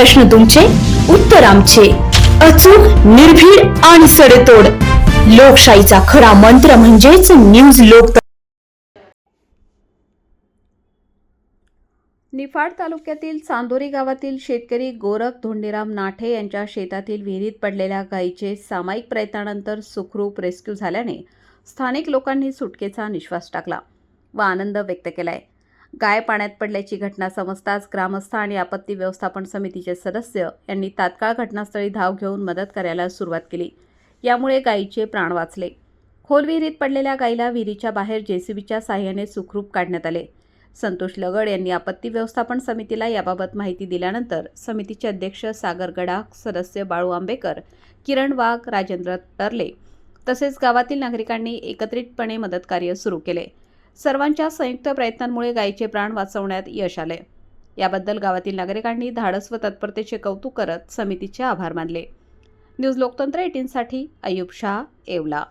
प्रश्न तुमचे उत्तर आमचे. अचूक निर्भीड आणि सडेतोड. लोकशाहीचा खरा मंत्र म्हणजेच न्यूज लोक निफाड तालुक्यातील चांदोरी गावातील शेतकरी गोरख धोंडीराम नाठे यांच्या शेतातील विहिरीत पडलेल्या गायीचे सामायिक प्रयत्नानंतर सुखरूप रेस्क्यू झाल्याने स्थानिक लोकांनी सुटकेचा निश्वास टाकला व आनंद व्यक्त केलाय. गाय पाण्यात पडल्याची घटना समजताच ग्रामस्थ आणि आपत्ती व्यवस्थापन समितीचे सदस्य यांनी तात्काळ घटनास्थळी धाव घेऊन मदत करायला सुरुवात केली. यामुळे गायीचे प्राण वाचले. खोल विहिरीत पडलेल्या गायीला विहिरीच्या बाहेर जेसीबीच्या साह्याने सुखरूप काढण्यात आले. संतोष लगड यांनी आपत्ती व्यवस्थापन समितीला याबाबत माहिती दिल्यानंतर समितीचे अध्यक्ष सागर गडाख सदस्य बाळू आंबेकर किरण वाघ राजेंद्र टरले तसेच गावातील नागरिकांनी एकत्रितपणे मदतकार्य सुरू केले. सर्वांच्या संयुक्त प्रयत्नांमुळे गायीचे प्राण वाचवण्यात यश आले याबद्दल गावातील नागरिकांनी धाडस व तत्परतेचे कौतुक करत समितीचे आभार मानले. न्यूज लोकतंत्र एटीनसाठी अयुब शाह येवला.